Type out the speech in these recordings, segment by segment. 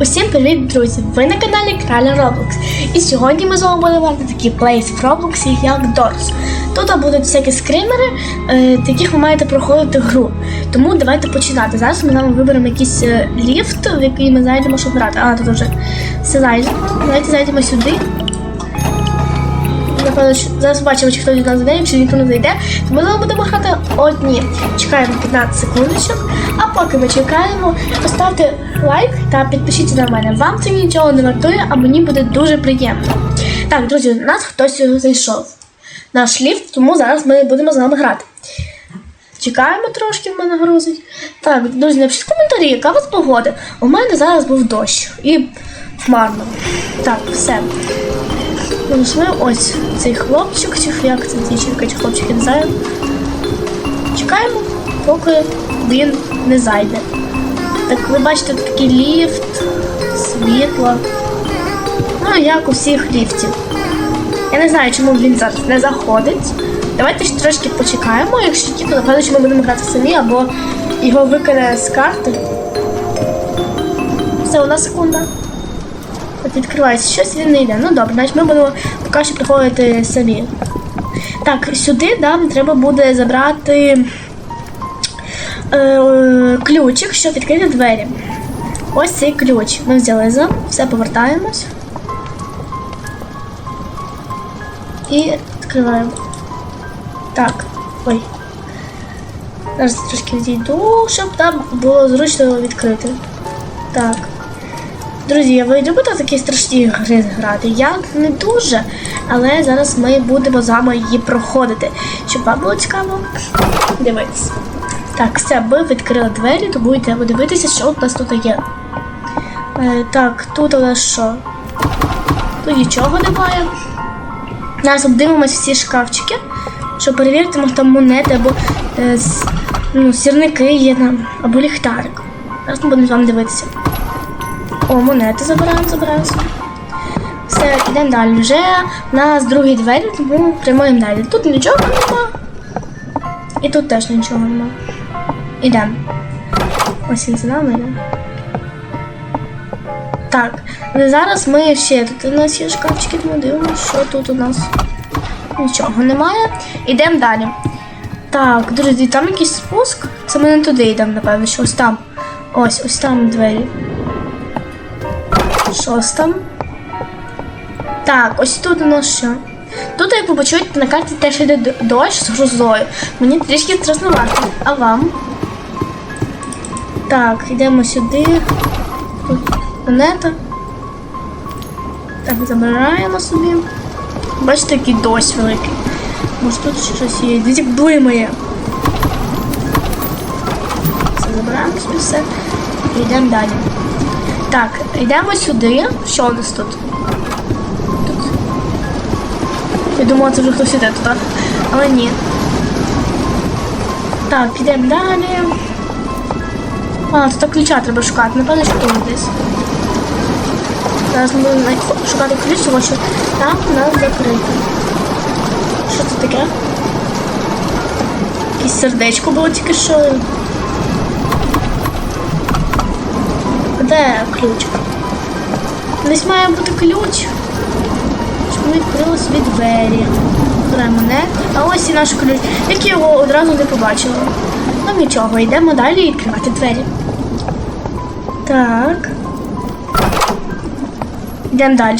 Усім привіт, друзі! Ви на каналі Краля Roblox. І сьогодні ми з вами будемо мати такі плейс в Roblox, як Doors. Тут будуть всякі скримери, е, яких ви маєте проходити гру. Тому давайте починати. Зараз ми нам виберемо якийсь е, ліфт, в який ми зайдемо, щоб брати. А, тут вже все зайдемо. Давайте зайдемо сюди. Зараз бачимо, чи хтось до нас зайде, якщо ніхто не зайде, то ми будемо грати одні. Чекаємо 15 секундочок, а поки ми чекаємо, поставте лайк та підпишіться на мене. Вам це нічого не вартує, а мені буде дуже приємно. Так, друзі, у нас хтось зайшов. Наш ліфт, тому зараз ми будемо з вами грати. Чекаємо трошки, в мене грузить. Так, друзі, напишіть коментарі, яка у вас погода. У мене зараз був дощ і хмарно. Так, все. Знайшли ось цей хлопчик, чи як це дівчинка, чи хлопчик, я не знаю. Чекаємо, поки він не зайде. Так ви бачите, тут такий ліфт, світло. Ну, як у всіх ліфтів. Я не знаю, чому він зараз не заходить. Давайте ще трошки почекаємо, якщо ті, то напевно, що ми будемо грати самі, або його викине з карти. Все, одна секунда. От відкривається щось, він не йде. Ну добре, значить ми будемо поки що приходити самі. Так, сюди нам треба буде забрати е, ключик, щоб відкрити двері. Ось цей ключ. Ми взяли за, все повертаємось. І відкриваємо. Так, ой. Зараз трошки відійду, щоб там було зручно відкрити. Так. Друзі, ви любите такі страшні гри грати? Я не дуже, але зараз ми будемо з вами її проходити. Щоб вам було цікаво, дивитися. Так, все, ми відкрили двері, то будете подивитися, що у нас тут є. Е, так, тут у нас що? Тут нічого немає. Зараз обдивимось всі шкафчики, щоб перевірити, може там монети або е, ну, сірники є там, або ліхтарик. Зараз ми будемо з вами дивитися. О, монети забираємо, забираємо. Все, йдемо далі. Вже в нас другі двері, тому прямуємо далі. Тут нічого нема. І тут теж нічого нема. Ідемо. Ось він за нами йде. Так, але зараз ми ще тут у нас є шкафчики, тому дивимося, що тут у нас нічого немає. Ідемо далі. Так, друзі, там якийсь спуск. Це ми не туди йдемо, напевно, що ось там. Ось, ось там двері. Шоста. Так, ось тут у нас що. Тут, як ви почуєте, на карті теж йде дощ з грозою. Мені трішки страшнувато. А вам? Так, йдемо сюди. Тут монета. Так, забираємо собі. Бачите, який дощ великий. Може тут щось є. Як блимає. Все, забираємо собі все. І йдемо далі. Так, йдемо сюди. Що у нас тут? Тут. Я думала, це вже хтось іде туди. Але ні. Так, підемо далі. А, тут ключа треба шукати. Напевно, що тут десь. Зараз ми будемо шукати ключ, тому що там нас закрито. Що це таке? Якесь сердечко було тільки що. Де ключ? Десь має бути ключ. Щоб ми відкрили собі двері. Монет. А ось і наш ключ. Як я його одразу не побачила. Ну нічого, йдемо далі відкривати двері. Так. Йдемо далі.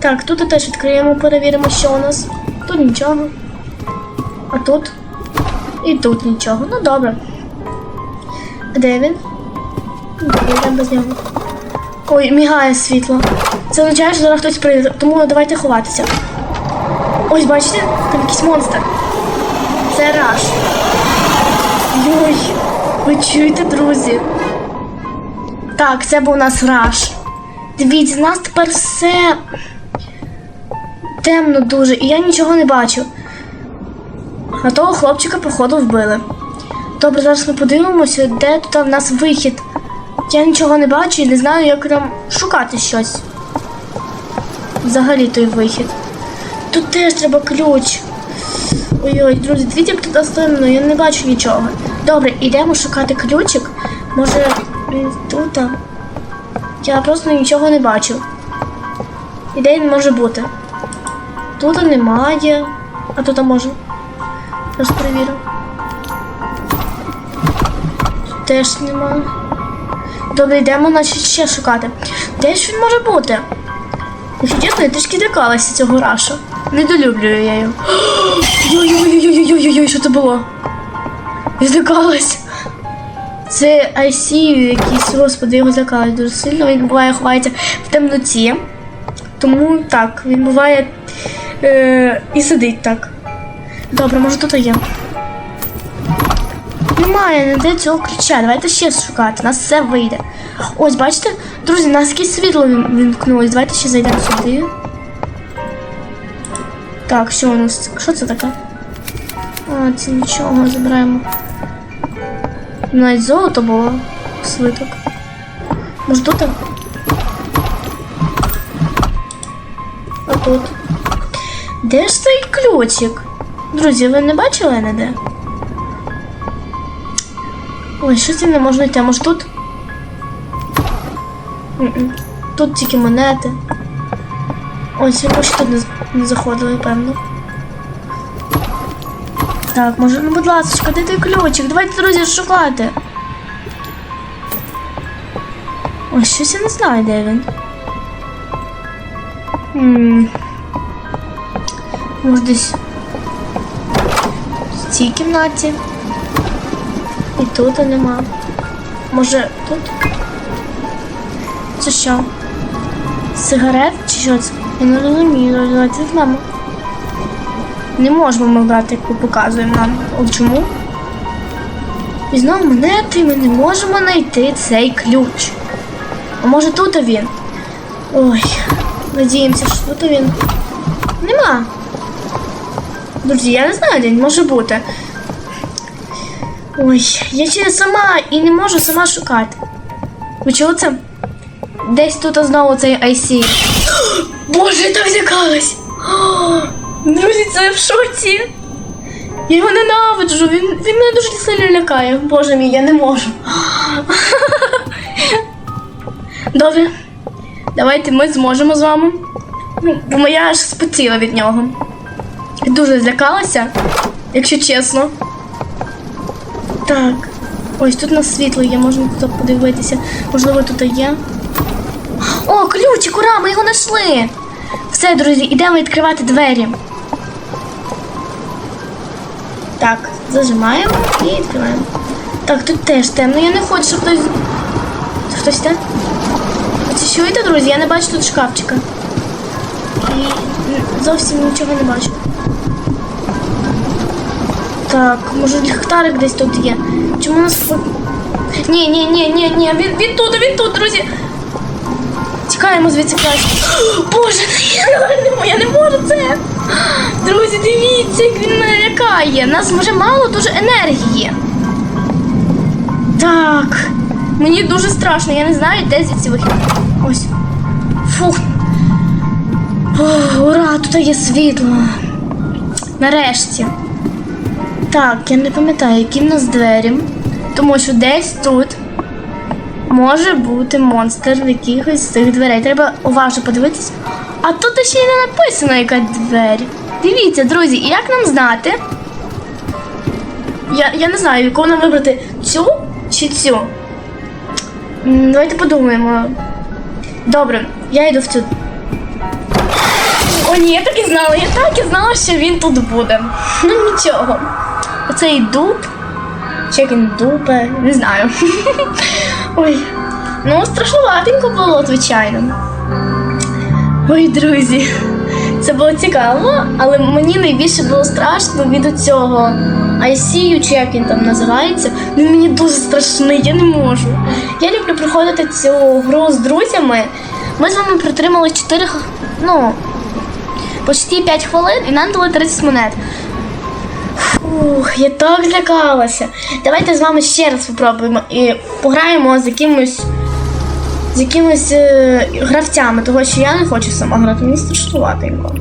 Так, тут теж відкриємо, перевіримо, що у нас. Тут нічого. А тут? І тут нічого. Ну добре. Де він? Йдемо без нього. Ой, мігає світло. Це означає, що зараз хтось прийде, тому давайте ховатися. Ось, бачите, там якийсь монстр. Це раш. Йой, ви чуєте, друзі? Так, це був у нас раш. Дивіться, у нас тепер все темно дуже, і я нічого не бачу. А того хлопчика, походу, вбили. Добре, зараз ми подивимося, де тут в нас вихід. Я нічого не бачу і не знаю, як нам шукати щось. Взагалі той вихід. Тут теж треба ключ. Ой-ой, друзі, дивіться, як тут остально, я не бачу нічого. Добре, йдемо шукати ключик. Може, тут? Я просто нічого не бачу. І де він може бути? Тут немає. А тут може. Зараз перевірю. Теж немає. Добре, йдемо значить, ще шукати. Де ж він може бути? Якщо чесно, я трішки лякалася цього раша. Недолюблюю я його. Ой-ой-ой-ой-ой-ой, що це було? Я злякалась. Це IC якийсь, господи, його злякали дуже сильно. Він буває ховається в темноті. Тому так, він буває е, і сидить так. Добре, може тут є. Немає ніде цього ключа. Давайте ще шукати. У нас все вийде. Ось, бачите? Друзі, у нас якесь світло вімкнулось. Давайте ще зайдемо сюди. Так, що у нас? Що це таке? А, це нічого, забираємо. Навіть золото було. Слиток. Може тут? А тут. Де ж цей ключик? Друзі, ви не бачили ніде? Ой, щось я не можу знайти. А може тут? Тут тільки монети. Ось, ми ще тут не, заходили, певно. Так, може, ну будь ласка, де той ключик? Давайте, друзі, шукати. Ось, щось я не знаю, де він. Може десь в цій кімнаті. Тут нема. Може тут? Це що? Сигарет чи що це? Я не розумію, давайте з нами. Не можемо ми брати, як ви показуємо нам. От чому? І знову монети ми не можемо знайти цей ключ. А може тут він? Ой, надіємося, що тут він. Нема. Друзі, я не знаю, де він може бути. Ой, я ще сама і не можу сама шукати. Ви чули це? Десь тут знову цей IC. Боже, я так злякалась! Друзі, це я в шоці. Я його ненавиджу, він, він мене дуже сильно лякає. Боже мій, я не можу. Добре. Давайте ми зможемо з вами. Ну, Бо я аж спотіла від нього. Дуже злякалася, якщо чесно. Так. Ось тут нас світло є, можна тут подивитися. Можливо, тут є. О, ключик, ура, ми його знайшли. Все, друзі, йдемо відкривати двері. Так, зажимаємо і відкриваємо. Так, тут теж темно. Я не хочу, щоб хтось. Хтось йде? Оце чуєте, друзі? Я не бачу тут шкафчика. І зовсім нічого не бачу. Так, може ліхтарик десь тут є. Чому у нас. Ні, ні, ні, ні, ні, він, він тут, він тут, друзі. Тікаємо звідси краще. Боже, я не можу, це. Друзі, дивіться, як він мене лякає. Нас може мало дуже енергії. Так. Мені дуже страшно, я не знаю, де звідси вихід. Ось. Фух. О, ура, тут є світло. Нарешті. Так, я не пам'ятаю, які в нас двері. Тому що десь тут може бути монстр в якихось з цих дверей. Треба уважно подивитись. А тут ще й не написано, яка двері. Дивіться, друзі, і як нам знати? Я, я не знаю, яку нам вибрати цю чи цю. Давайте подумаємо. Добре, я йду в цю. О, ні, я так і знала, я так і знала, що він тут буде. Ну нічого. Оцей дуб. Він дупе, не знаю. Ой. Ну, страшнуватенько було, звичайно. Ой, друзі. Це було цікаво, але мені найбільше було страшно від цього ICU, чи як він там називається. Він мені дуже страшний, я не можу. Я люблю проходити цю гру з друзями. Ми з вами протримали 4, ну, почти 5 хвилин і нам дали 30 монет. Фух, я так злякалася. Давайте з вами ще раз спробуємо і пограємо з якимось з якимись е, гравцями, того що я не хочу сама грати, мені страшнуватенько.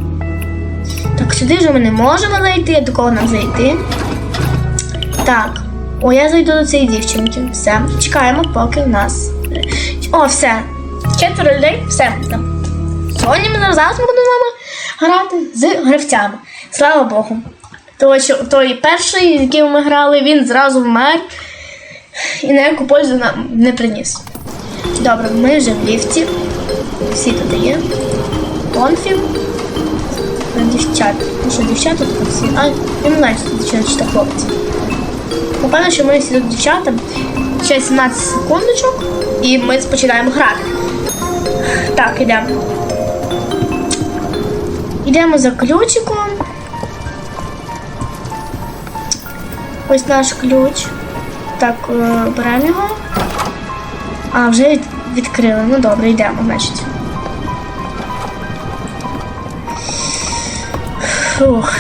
Так, сюди вже ми не можемо зайти, до кого нам зайти. Так. О, я зайду до цієї дівчинки. Все, чекаємо, поки в нас. О, все. Четверо людей, все. Сьогодні ми зараз будемо з вами грати з гравцями. Слава Богу. Що той перший, яким ми грали, він зразу вмер і ніяку пользу нам не приніс. Добре, ми вже в ліфті. Всі тут є. Конфів. Дівчат. Ну що, дівчата тут всі. А, я не знаю, чи дівчата чи то хлопці. Напевно, що ми всі тут дівчата. Ще 17 секундочок, і ми починаємо грати. Так, ідемо. Йдемо за ключиком. Ось наш ключ. Так, е, беремо його. А, вже від- відкрили. Ну добре, йдемо, значить. Фух.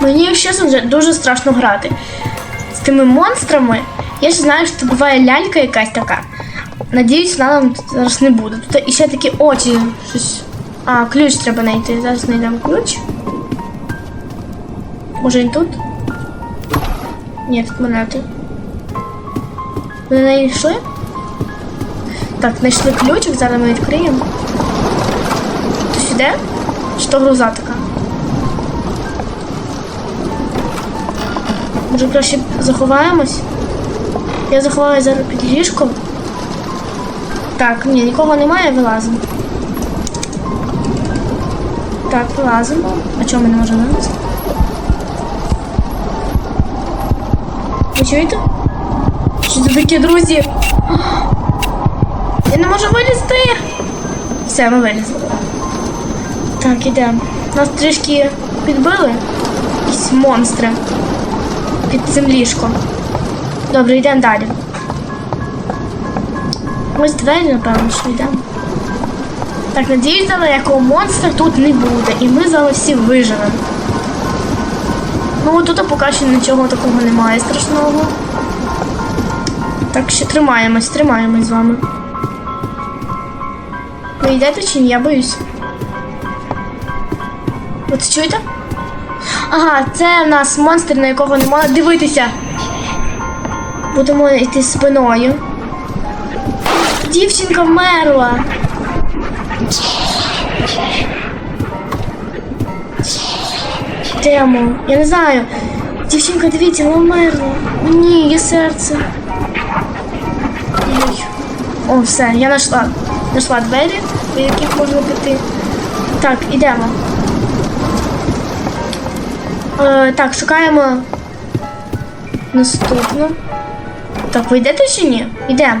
Мені якщо чесно вже дуже страшно грати. З тими монстрами. Я ж знаю, що буває лялька якась така. Надіюсь, вона нам тут зараз не буде. Тут іще такі очі. Щось. А, ключ треба знайти. Зараз знайдемо ключ. Може він тут? Ні, монети. Не знайшли? Так, знайшли ключик, зараз ми відкриємо. Хтось іде? Чи то груза така? Може краще заховаємось? Я заховаюсь зараз під ліжком. Так, ні, нікого немає, вилазимо. Так, вилазимо. А чому ми не можемо вилазити? Чуєте? Що це таке, друзі? Я не можу вилізти. Все, ми вилізли. Так, ідемо. Нас трішки підбили. Якісь монстри. Під цим ліжком. Добре, йдемо далі. Ось двері, напевно, що йдемо. Так, надіюсь, але якого монстра тут не буде. І ми зараз всі виживемо. Ну, тут поки що нічого такого немає страшного. Так що тримаємось, тримаємось з вами. Ви йдете чи ні? Я боюсь. От чуєте? Ага, це в нас монстр, на якого не дивитися. Будемо йти спиною. Дівчинка вмерла. Тему. Я не знаю. Дівчинка, дивіться, вона вмерла. Ні, є серце. Ой. О, все, я знайшла. Знайшла двері, до яких можна піти. Так, ідемо. Е, так, шукаємо наступну. Так, ви йдете чи ні? Йдемо.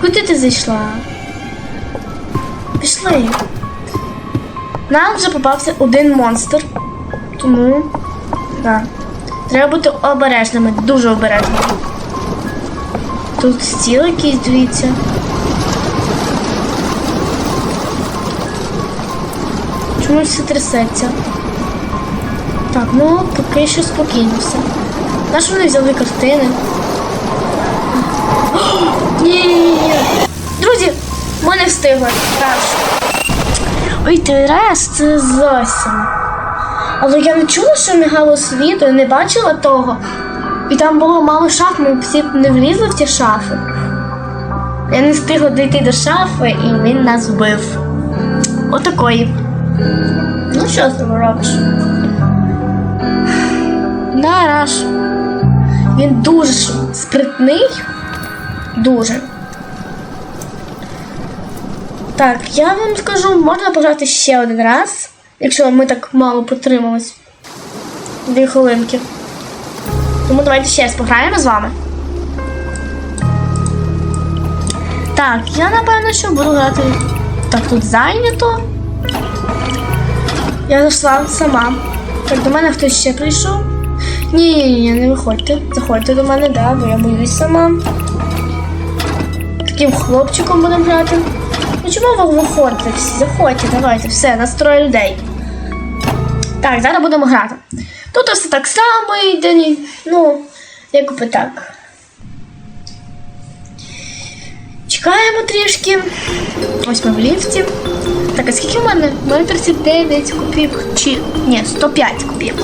Куди ти зайшла? Пішли. Нам вже попався один монстр. Тому. Так. Треба бути обережними, дуже обережними. Тут стіл якийсь, дивіться. Чомусь все трясеться. Так, ну поки що спокійно все. На вони взяли картини? Ні-ні-ні. Друзі, ми не встигли. Раз. Ой, ти раз, це зовсім. Але я не чула, що мігало світло, я не бачила того. І там було мало шаф, ми всі не влізли в ті шафи. Я не встигла дійти до шафи, і він нас вбив. Отакої. Ну що з тобою робиш? Нараш. Він дуже спритний. Дуже. Так, я вам скажу, можна пожати ще один раз, якщо ми так мало потримались. Дві хвилинки. Тому давайте ще раз пограємо з вами. Так, я напевно, що буду грати. Так, тут зайнято. Я зайшла сама. Так, до мене хтось ще прийшов. Ні, ні, ні, не виходьте. Заходьте до мене, да, бо я боюсь сама. Таким хлопчиком будемо грати. Ну чому ви виходите всі? Заходьте, давайте, все, настрой людей. Так, зараз будемо грати. Тут все так само йде, ну, якби так. Чекаємо трішки. Ось ми в ліфті. Так, а скільки в мене? У мене 39 копійок. Чи. Ні, 105 копійок.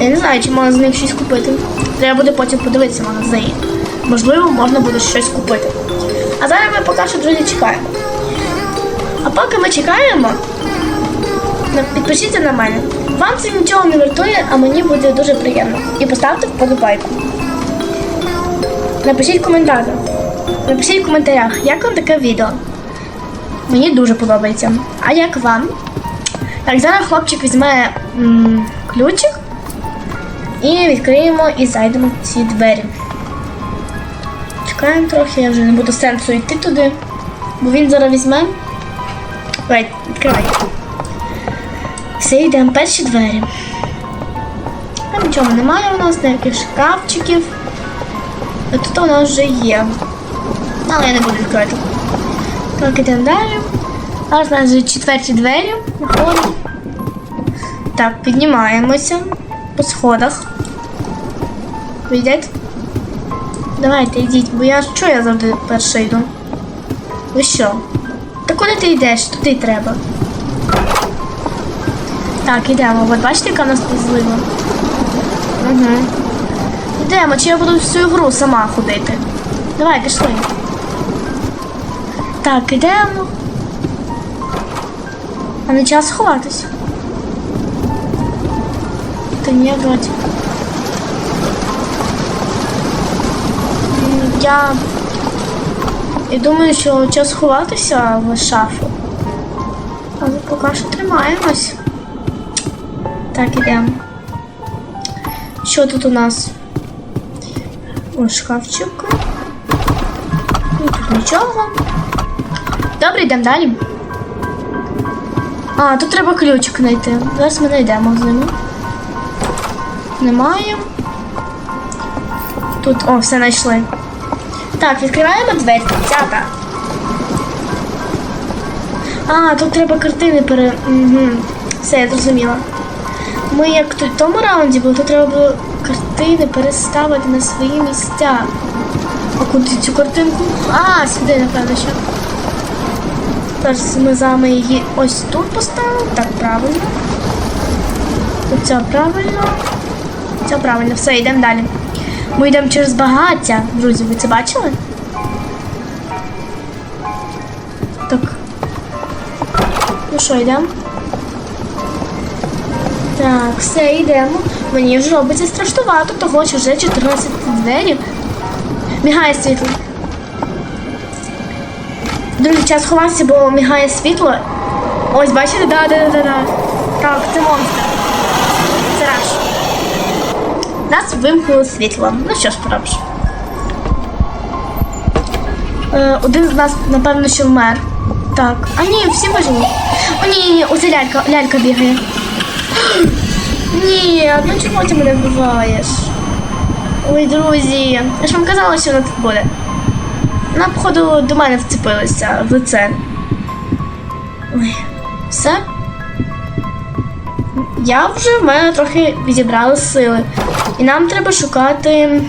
Я не знаю, чи можна з них щось купити. Треба буде потім подивитися в магазині. Можливо, можна буде щось купити. А зараз ми поки що друзі чекаємо. А поки ми чекаємо, на- підпишіться на мене. Вам це нічого не вартує, а мені буде дуже приємно. І поставте вподобайку. Напишіть коментар. Напишіть в коментарях, як вам таке відео. Мені дуже подобається. А як вам? Так, зараз хлопчик візьме м, ключик і відкриємо і зайдемо в ці двері. Чекаємо трохи, я вже не буду сенсу йти туди, бо він зараз візьме. Давай, відкривай. Все, йдемо перші двері. Там нічого немає у нас, ніяких шкафчиків. А тут у нас вже є. Але я не буду відкривати. Так, ідемо далі. Зараз у нас вже четверті двері. Так, піднімаємося по сходах. Ви йдете? Давайте йдіть, бо я що я завжди перша йду? Ви що? Та куди ти йдеш? Туди треба. Так, йдемо. От бачите, яка нас тут злива? Угу. Йдемо, чи я буду всю гру сама ходити. Давай, пішли. Так, ідемо. А не час ховатись. Та ні, вроді. Я. Я думаю, що час ховатися в шафу. Але поки що тримаємось. Так, ідемо. Що тут у нас? Ось шкафчик. Ну, тут нічого. Добре, йдемо далі. А, тут треба ключик знайти. Зараз ми знайдемо з ними. Немає. Тут, о, все знайшли. Так, відкриваємо двері. Цята. А, тут треба картини пере. Угу. Все, я зрозуміла. Ми як в тому раунді були, то треба було картини переставити на свої місця. А куди цю картинку? А, сюди, напевно, ще. Зараз ми з вами її ось тут поставимо. Так, правильно. Оце правильно. Це правильно. Все, йдемо далі. Ми йдемо через багаття. Друзі, ви це бачили? Так. Ну що, йдемо? Так, все, йдемо. Мені вже робиться страшнувато, того що вже 14 двері. Мігає світло. Друзі, час ховатися, бо мігає світло. Ось, бачите? Да, да, да, да. Так, це монстр. Це раш. Нас вимкнуло світло. Ну що ж поробиш? Е, один з нас, напевно, що вмер. Так. А ні, всі вижили. О, ні, ні, ні, оце лялька, лялька бігає. Ні, ну чому ти мене вбиваєш? Ой, друзі, я ж вам казала, що вона тут буде. Вона, походу, до мене вцепилася в лице. Ой, все. Я вже в мене трохи відібрала сили. І нам треба шукати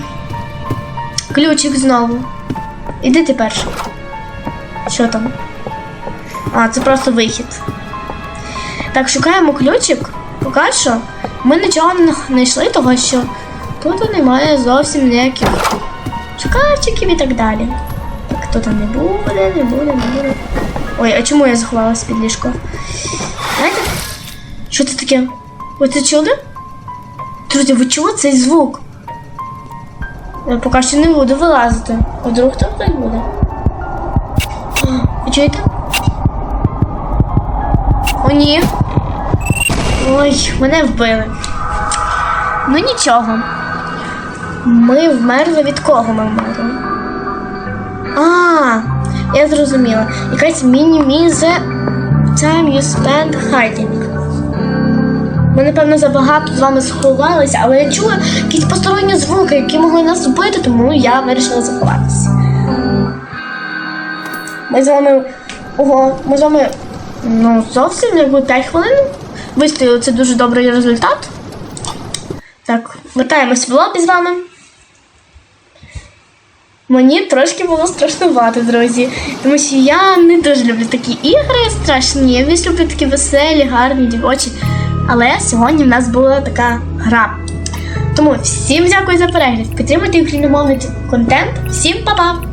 ключик знову. Іди ти перший. Що там? А, це просто вихід. Так, шукаємо ключик. Поки що ми нічого не знайшли, того що тут немає зовсім ніяких шкафчиків і так далі. Так, тут не буде, не буде, не буде. Ой, а чому я заховалась під ліжко? Знаєте? Що це таке? Ви це чули? Друзі, ви чули цей звук? Я поки що не буду вилазити. Вдруг там хтось буде. Ви чуєте? О, ні. Ой, мене вбили. Ну нічого. Ми вмерли від кого ми вмерли? А, я зрозуміла. Якась міні-мізе time you spend hiding. Ми, напевно, забагато з вами сховалися, але я чула якісь посторонні звуки, які могли нас вбити, тому я вирішила заховатися. Ми з вами. Ого, ми з вами ну, зовсім якби 5 хвилин вистояли. Це дуже добрий результат. Так, вертаємось в лобі з вами. Мені трошки було страшнувати, друзі. Тому що я не дуже люблю такі ігри страшні. Я більш люблю такі веселі, гарні, дівочі. Але сьогодні в нас була така гра. Тому всім дякую за перегляд. Підтримуйте україномовний контент. Всім па-па!